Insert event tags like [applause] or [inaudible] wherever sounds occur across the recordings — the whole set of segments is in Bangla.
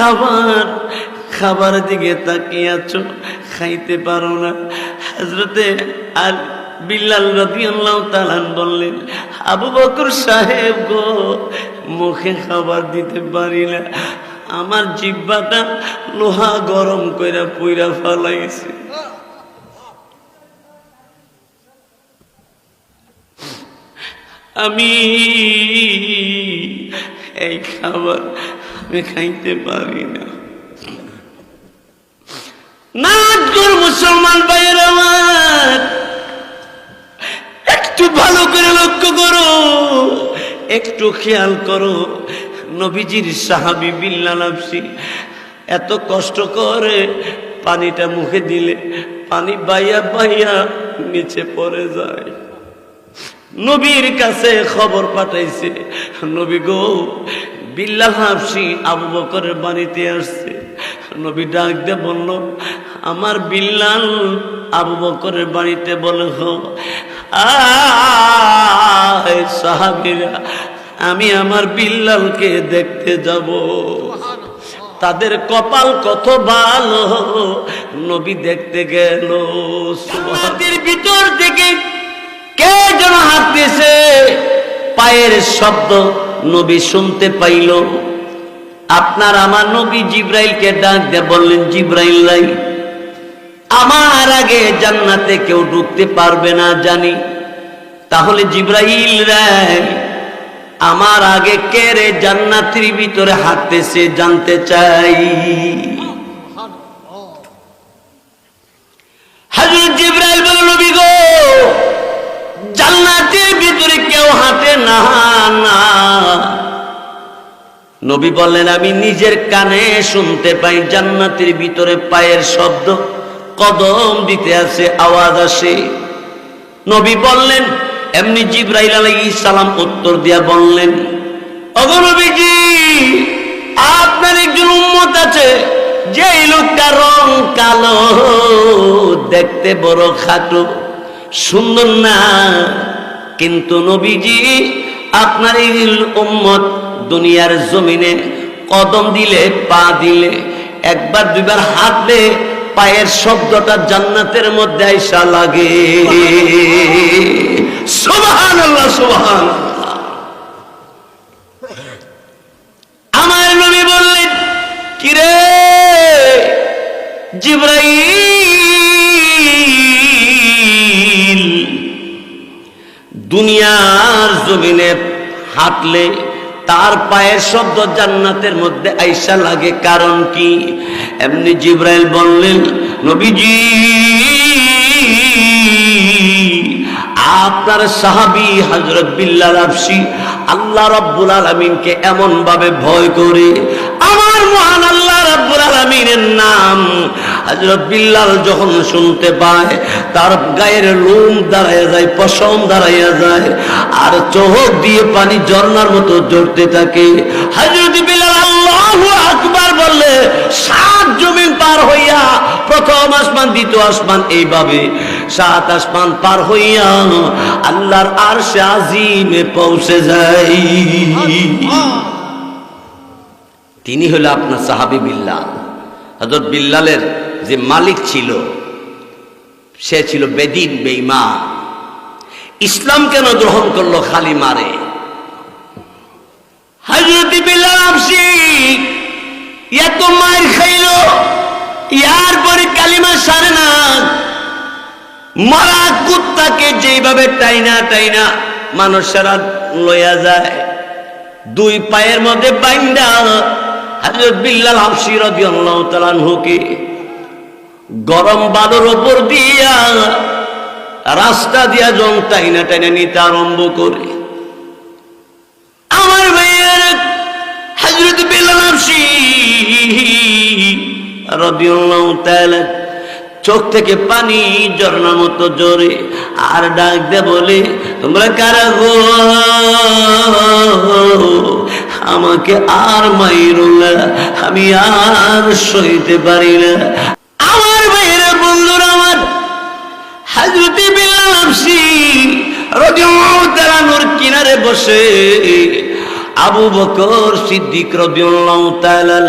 খাবার খাবার দিকে তাকিয়ে আছো খাইতে পারো না। হাজরতে আর বিল্লাল রাদিয়াল্লাহ তালান বললেন, আবু বকর সাহেব গো, মুখে খাবার দিতে পারি না। আমার জিব্বাটা লোহা গরম কইরা পুইরা ফালাইছে। আমি এই খাবার আমি খাইতে পারি না। নাচ কর মুসলমান ভাইয়ের আমার, একটু ভালো করে লক্ষ্য করো, একটু খেয়াল করো, নবীজির সাহাবি বিল্লাফসি এত কষ্ট করে পানিটা মুখে দিলে, পানি বাইয়া বাইয়া নিচে পড়ে যায়। নবীর কাছে খবর পাঠাইছে, নবী গো বিল্লাল হাফসি আবু বকরের বাড়িতে আসছে। নবী ডাক দিয়ে বলল, আমার বিল্লাল আবু বকরের বাড়িতে বলে হো সাহাবিরা, আমি আমার বিল্লালকে দেখতে যাব। তাদের কপাল কত ভালো, নবী দেখতে গেল। ভিতর থেকে কে যেন হাত দিয়েছে পায়ের শব্দ নবী শুনতে পাইল। আপনার আমার নবী জিব্রাইলকে ডাক দিয়ে বললেন, জিব্রাইল রাই আমার আগে জান্নাতে কেউ ঢুকতে পারবে না জানি। তাহলে জিব্রাইল রায় আমার আগে কে রে জান্নাতের ভিতরে হাঁটতেছে জানতে চাই? নবী বললেন, আমি নিজের কানে শুনতে পাই, জান্নাতের ভিতরে পায়ের শব্দ, কদম দিতে আছে, আওয়াজ আসে। নবী বললেন, এমনি জিব্রাইল আলাইহিস সালাম উত্তর দিয়া বললেন অগনবীজি আপনার একজন উম্মত আছে যে লোকটা রং কালো, দেখতে বড় খাটো, সুন্দর না। কিন্তু নবীজি, আপনার এই উম্মত দুনিয়ার জমিনে কদম দিলে, পা দিলে, একবার, দুইবার হাঁটলে পায়ের শব্দটা জান্নাতের মধ্যে আইসা লাগে। সুবহান আল্লাহ সুবহান আমার নবী বললেন, কিরে জিব্রাইল, দুনিয়ার জমিনে হাঁটলে তার পায়ের শব্দ জান্নাতের মধ্যে আইসা লাগে, কারণ কি? এমনি জিব্রাইল বললেন, নবীজি, আপনার সাহাবি হজরত বিল্লাল আফসি আল্লাহ রব্বুল আলমিনকে এমন ভাবে ভয় করে, আমার মহান আল্লাহ রব্বুল আলমিনের নাম হজরত বিল্লাল যখন শুনতে পায় তার গায়ের লোম দাঁড়াইয়া যায় পশম দাঁড়াইয়া যায় আর চোখ দিয়ে পানি ঝর্ণার মতো জড়তে থাকে। হজরত বিল্লাল আল্লাহ আকবার বললে সাত জমিন পার হইয়া প্রথম আসমান দ্বিতীয় আসমান এইভাবে সাত আসমান পার হইয়া আল্লাহর আর সে আজিমে পৌঁছে যায়। তিনি হলো আপনার সাহাবি বিল্লাল। হজরত বিল্লালের যে মালিক ছিল, সে ছিল বেদিন বেইমা ইসলাম কেন গ্রহণ করল খালি মারে? হজরত এত মার খাইল, ইয়ার পরে কালিমা সারে না। মরা কুত্তাকে যেইভাবে টাইনা টাইনা মানুষেরা লইয়া যায়, দুই পায়ের মধ্যে বাইন্দা হযরত বিল্লাল হাফসি রাদিয়াল্লাহু তাআলা হুকে গরম বালুর ওপর দিয়া, রাস্তা দিয়া জং টাইনা টাইনা নিতে আরম্ভ করে। আমার ভাইয়ের রাদিয়াল্লাহু তাআলা চোখ থেকে পানি ঝর্ণার মতো জোরে আর ডাক দে বলে, তোমরা কারা গো? আমাকে আর মাইরুল্লাহ আমি আর সইতে পারি না আমার ভাইয়েরা বন্ধুরা আমার হাজরতি বিলাল আফসি রাদিয়াল্লাহু তাআলা নূর কিনারে বসে। আবু বকর সিদ্দিক রাদিয়াল্লাহু তাআলা,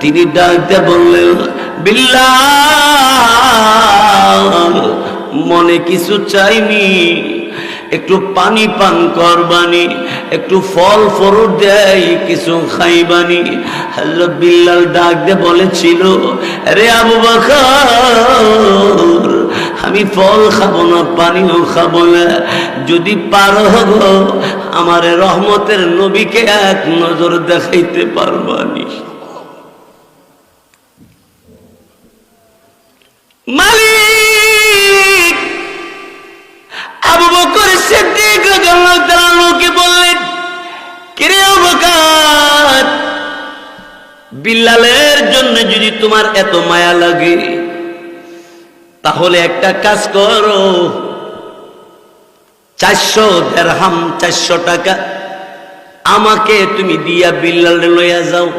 তিনি ডাকতে বললেন, বিল্লাল, মনে কিছু চাইনি। একটু পানি পান করবানি একটু ফল ফরুট দেয়, কিছু খাইবানি হযরত বিল্লাল ডাক দিয়ে বলেছিল রে আবু বকর আমি ফল খাব না, পানিও খাব না। যদি পারো গো, আমার রহমতের নবীকে এক নজর দেখাইতে পারবানি মালিক! আবু বকর সিদ্দিক রাদিয়াল্লাহু বললেন, কিরে আবু বিল্লালের জন্য যদি তোমার এত মায়া লাগে তাহলে একটা কাজ করো। চারশো দেড়হাম, চারশো টাকা আমাকে তুমি দিয়া বিল্লালে লইয়া যাও।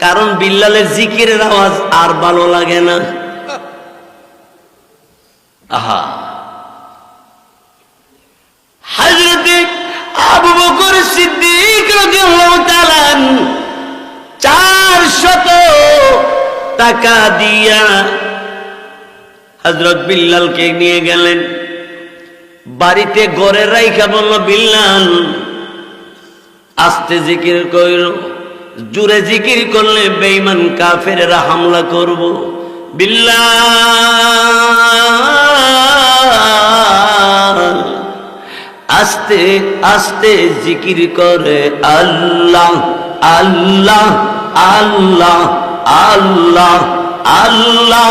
কারণ বিল্লালের জিকিরের আওয়াজ আর ভালো লাগে না। আহা। হযরতে আবু বকর সিদ্দিক রাদিয়াল্লাহু তাআলা চারশত টাকা দিয়া হজরত বিল্লালকে নিয়ে গেলেন। বাড়িতে গড়ে রাইখা বলল, বিল্লাল, আস্তে জিকির কইর জুড়ে জিকির করলে বেইমান কাফেরেরা হামলা করব। বিল্লাল, আস্তে আস্তে জিকির করে, আল্লাহ আল্লাহ আল্লাহ আল্লাহ আল্লাহ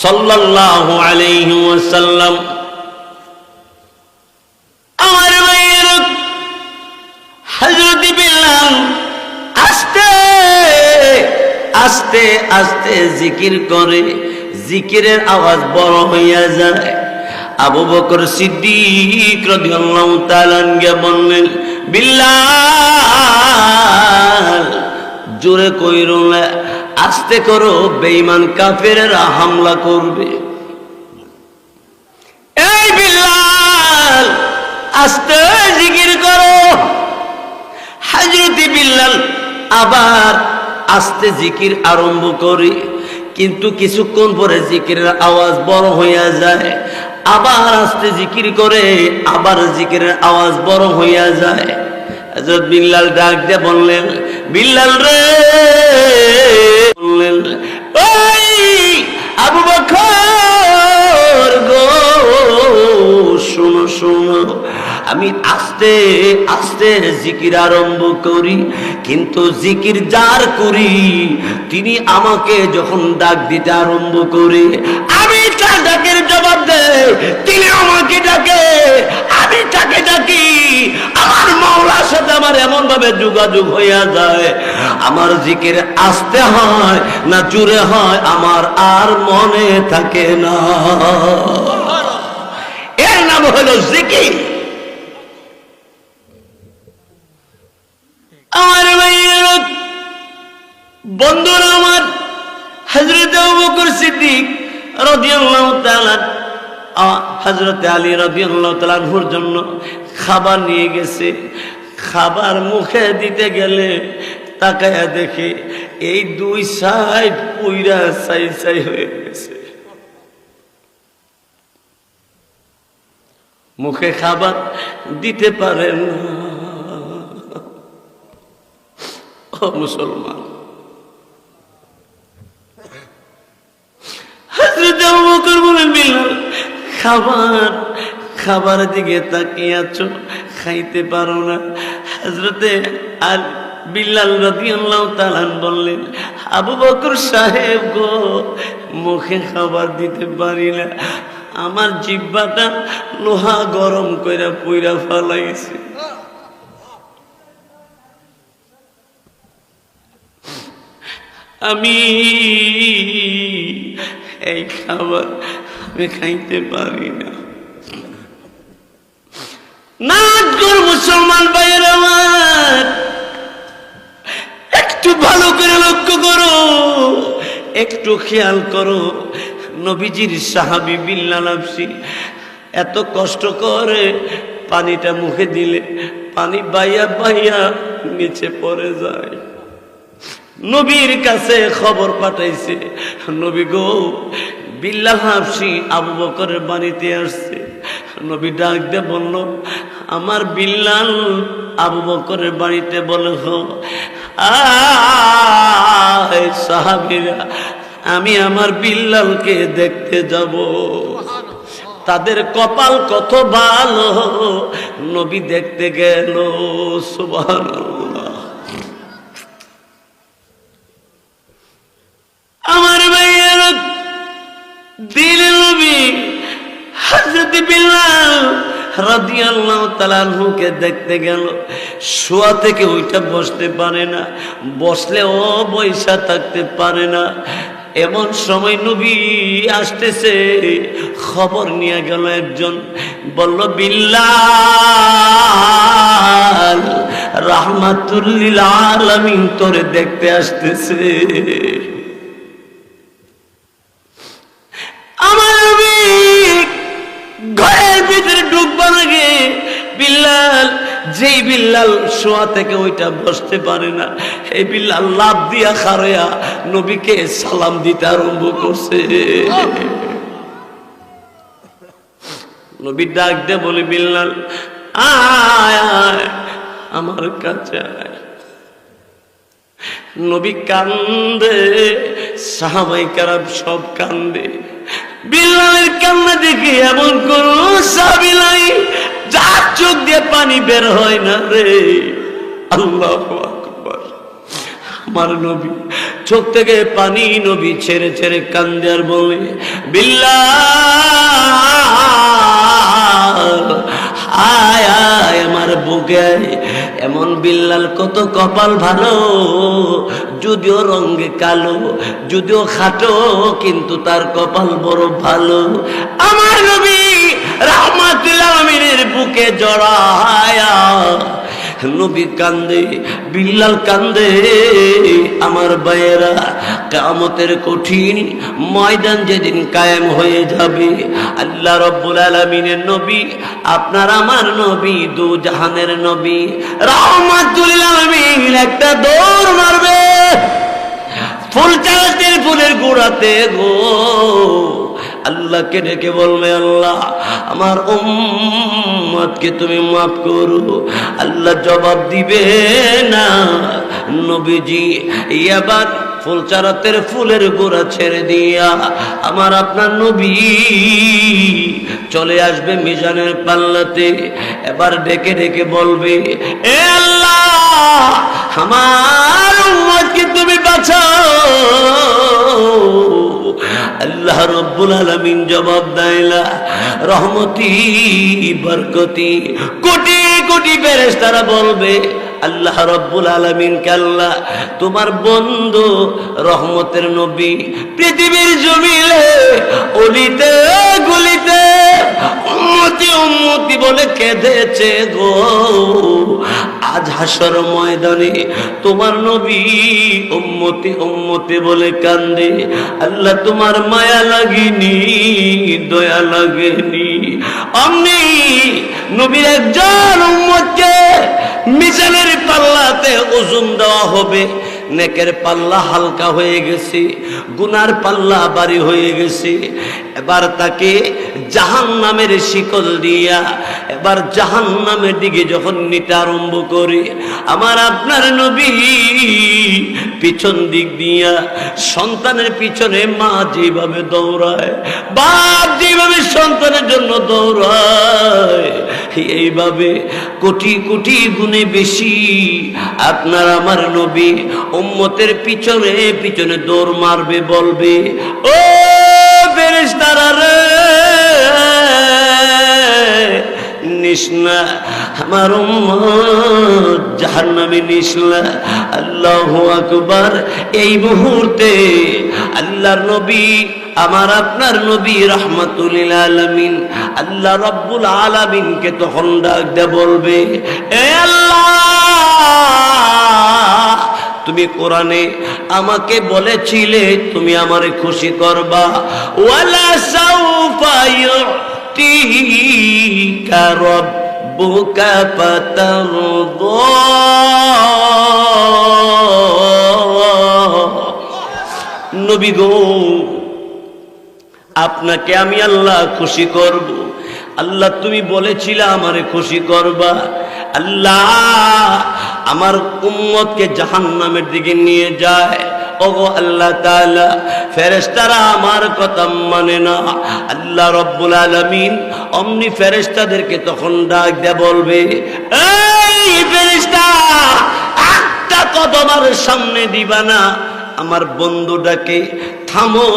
সাল্লাল্লাহু আলাইহি ওয়াসাল্লাম। আমার ভাইয়ের হযরত বিলাল আস্তে আস্তে আস্তে জিকির করে। জিকিরের আওয়াজ বড় হইয়া যায়। আবু বকর সিদ্দিক রাদিয়াল্লাহু তাআলা আনহু বললেন, বিল্লাল, জোরে কইরো না, আস্তে করো, বেঈমান কাফেরেরা হামলা করবে। এই বিল্লাল, আস্তে জিকির করো। হাজরতি বিল্লাল আবার আস্তে জিকির আরম্ভ করে, কিন্তু কিছুক্ষণ পরে জিকিরের আওয়াজ বড় হইয়া যায়। আবার আস্তে জিকির করে, আবার জিকিরের আওয়াজ বড় হইয়া যায়। হজরত বিল্লাল ডাক দিয়ে বললেন, বিল্লাল রে! বললেন, ওই আবু বকর গো, শোনো শোনো আমি আস্তে আস্তে জিকির আরম্ভ করি, কিন্তু জিকির যার করি, তিনি আমাকে যখন ডাক দিতে আরম্ভ করি, আমি তার ডাকের জবাব দেয় তিনি আমাকে ডাকে, আমি তাকে ডাকি। আমার মাওলার সাথে আমার এমন ভাবে যোগাযোগ হইয়া যায়, আমার জিকির আসতে হয় না জুড়ে হয়, আমার আর মনে থাকে না। এর নাম হলো জিকির। বন্ধুরা আমার হজরত বকর সিদ্দিক রাদিয়াল্লাহু তাআলা হজরত আলী রাদিয়াল্লাহু তাআলার জন্য খাবার নিয়ে গেছে। খাবার মুখে দিতে গেলে তাকায়া দেখে এই দুই সাইড পুইরা সাই সাই হয়ে গেছে। মুখে খাবার দিতে পারেন না ও [laughs] মুসলমান। খাবার খাবার দিকে তাকিয়ে আছো, খাইতে পারো না। হজরতে আর বিল্লাল রাদিয়াল্লাহু তাআলা বললেন, আবু বকর সাহেব গো, মুখে খাবার দিতে পারি না। আমার জিব্বাটা লোহা গরম কইরা পুইরা ফালাইছে। আমি এই খাবার আমি খাইতে পারি না। নাচগর মুসলমান ভাইয়ের আমার। একটু ভালো করে লক্ষ্য করো, একটু খেয়াল করো, নবীজির সাহাবি বিল্লাল আফসি এত কষ্ট করে পানিটা মুখে দিলে, পানি বাইয়া বাইয়া নিচে পড়ে যায়। নবীর কাছে খবর পাঠাইছে, নবী গো বিল্লাল আবু বকরের বাড়িতে আসছে। নবী ডাক দিয়ে বলল, আমার বিল্লাল আবু বকরের বাড়িতে বলে সাহাবিরা, আমি আমার বিল্লালকে দেখতে যাব। তাদের কপাল কত ভালো, নবী দেখতে গেল। সুবহানাল্লাহ। রাদিয়াল্লাহু তাআলাকে দেখতে গেল। শোয়া থেকে ওইটা বসতে পারে না, বসলে ও বৈশা থাকতে পারে না। এমন সময় নবী আসতেছে, খবর নিয়ে গেল একজন, বলল, বিল্লাল রাহমাতুল্লিল আলামিন তোরে দেখতে আসতেছে। যেই বিল্লাল শোয়া থেকে ওইটা বসতে পারে না। এই বিল্লাল লাভ দিয়া খারয়া নবীকে সালাম দিতে আরম্ভ করছে। নবী ডাক দে বলে, বিল্লাল আমার কাছে নবী কান্দে, সাহাবাই কারাম সব কান্দে। বিল্লালের কান্না দেখে এমন কোন সাবি নাই। যার চোখ দিয়ে পানি বের হয় না রে। আল্লাহ আমার নবী চোখ থেকে পানি নবী ছেড়ে ছেড়ে কান্দে আর বলে বিল্লাল আয় আয় আমার বুকে। এমন বিল্লাল কত কপাল ভালো, যদিও রঙে কালো, যদিও খাটো, কিন্তু তার কপাল বড় ভালো। আমার নবী রাহমাতুল্লাহ আমিনের বুকে জড়ায়া নবী কান্দে, বিল্লাল কান্দে। আমার ভাইয়েরা কামতের কঠিন ময়দান যেদিন কায়েম হয়ে যাবে, আল্লাহ রব্বুল আলমিনের নবী, আপনার আমার নবী দু জাহানের নবী, রহমাতুল আলমিন একটা দৌড় মারবে। ফুল চালাতের ফুলের গোড়াতে গো। আল্লাহকে ডেকে বলবে, আল্লাহ, আমার উম্মতকে তুমি মাফ করো। আল্লাহ জবাব দিবে না। নবীজি, এবার ফুল চারাতের ফুলের গোড়া ছেড়ে দিয়া আমার আপনার নবী চলে আসবে মিজানের পাল্লাতে। এবার ডেকে ডেকে বলবে, এ আল্লাহ, আমার উম্মতকে তুমি বাঁচাও। আল্লাহ রব্বুল আলমিন জবাব রহমতি, বরকতি। কোটি কোটি ফেরেস তারা বলবে, আল্লাহ রব্বুল আলমিন কাল্লা, তোমার বন্ধু রহমতের নবী পৃথিবীর জমিলে অলিতে, গুলিতে উম্মতি উম্মতি বলে কেঁদেছে গো। আজ হাসর ময়দানে তোমার নবী উম্মতি উম্মতি বলে কান্দে। আল্লাহ তোমার মায়া লাগেনি, দয়া লাগেনি। অমনি নবীর একজন উম্মতকে মিজানের পাল্লাতে ওজন দেওয়া হবে। নেকের পাল্লা হালকা হয়ে গেছে, গুনার পাল্লা বাড়ি হয়ে গেছে। এবার তাকে জাহান নামের শিকল দিয়া এবার জাহান নামের দিকে যখন নিতে আরম্ভ করে, আমার আপনার নবী পিছন দিক দিয়া সন্তানের পিছনে মা যেভাবে দৌড়ায়, বাপ যেভাবে সন্তানের জন্য দৌড়ায়, এইভাবে কোটি কোটি গুণে বেশি আপনার আমার নবী উম্মতের পিছনে পিছনে দৌড় মারবে, বলবে, ও নিসনা আমার জাহান্নামে নিসলা আল্লাহু আকবার, এই মুহূর্তে আল্লাহর নবী, আমার আপনার নবী রহমাতুল আলামিন আল্লাহ রব্বুল আলামিনকে তখন ডাক দে বলবে, এ আল্লাহ, তুমি কোরআনে আমাকে বলেছিলে তুমি আমারে খুশি করবা। ওয়ালা সাউফা রাব্বুকা ফাতারদা নবী আপনাকে আমি আল্লাহ খুশি করব। আল্লাহ তুমি বলেছিলে আমারে খুশি করবা। আল্লাহ আমার উম্মতকে জাহান্নামের দিকে নিয়ে যায়। ওগো আল্লাহ তাআলা, ফেরেশতারা আমার কথা মানে না। আল্লাহ রব্বুল আলামিন অমনি ফেরেশতাদেরকে তখন ডাক দেয়া বলবে, এই ফেরেশতা, একটা কদম আর সামনে দিবা না। আমার বন্ধুটাকে থামো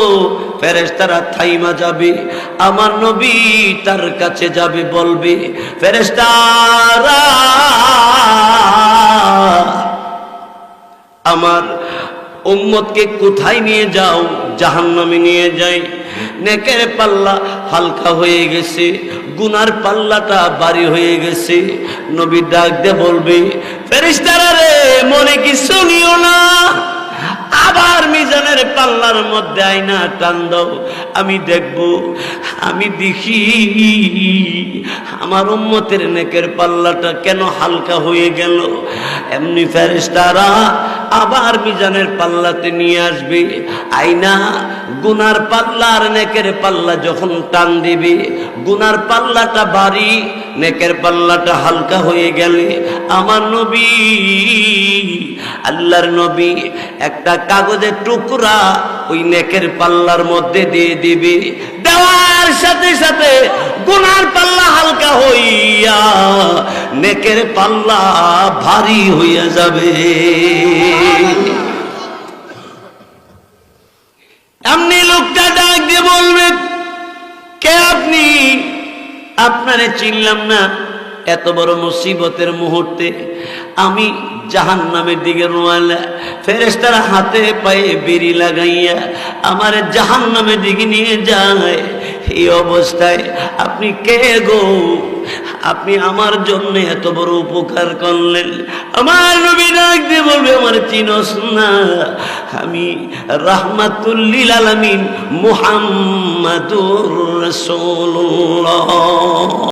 ফেরেস্তারা থাইমা যাবে, আমার নবী তার কাছে যাবে, বলবে ফেরেস্তারা আমার উম্মতকে কোথায় নিয়ে যাও? জাহান্নামে নিয়ে যাই। নেকের পাল্লা হালকা হয়ে গেছে, গুনার পাল্লাটা বাড়ি হয়ে গেছে। নবী ডাক দে বলবে ফেরিস্তারা রে, মনে কিছু নিও না? আবার মিজানের পাল্লার মধ্যে আইনা টান দাও। আমি দেখব, আমি দেখি, আমার উম্মতের নেকের পাল্লাটা কেন হালকা হয়ে গেল? এমনি ফেরেস্তারা আবার মিজানের পাল্লাতে নিয়ে আসবে। আইনা, গুনার পাল্লা আর নেকের পাল্লা যখন টান দিবে, গুনার পাল্লাটা বাড়ি নেকের পাল্লাটা হালকা হয়ে গেলে আমার নবী, আল্লাহর নবী একটা কাগজের টুকরা ওই নেকের পাল্লার মধ্যে দিয়ে দিবে। দেওয়ার সাথে সাথে গুনার পাল্লা হালকা হইয়া, নেকের পাল্লা ভারী হইয়া যাবে। এমনি লোকটা ডাক দিয়ে বলবে, কে আপনি? আপনারে চিনলাম না। এত বড় মুসিবতের মুহূর্তে আমি জাহান নামের দিকে রোয়ালা ফেরেস্তারা হাতে পায়ে বেরি লাগাইয়া আমার জাহান নামের দিকে নিয়ে যায়। এই অবস্থায় আপনি কে গো? আপনি আমার জন্য এত বড় উপকার করলেন। আমার নবী দিয়ে বলবে, আমার চিনস না। আমি রাহমাতুল্লিল আলামিন মুহাম্মাদুর রাসূলুল্লাহ।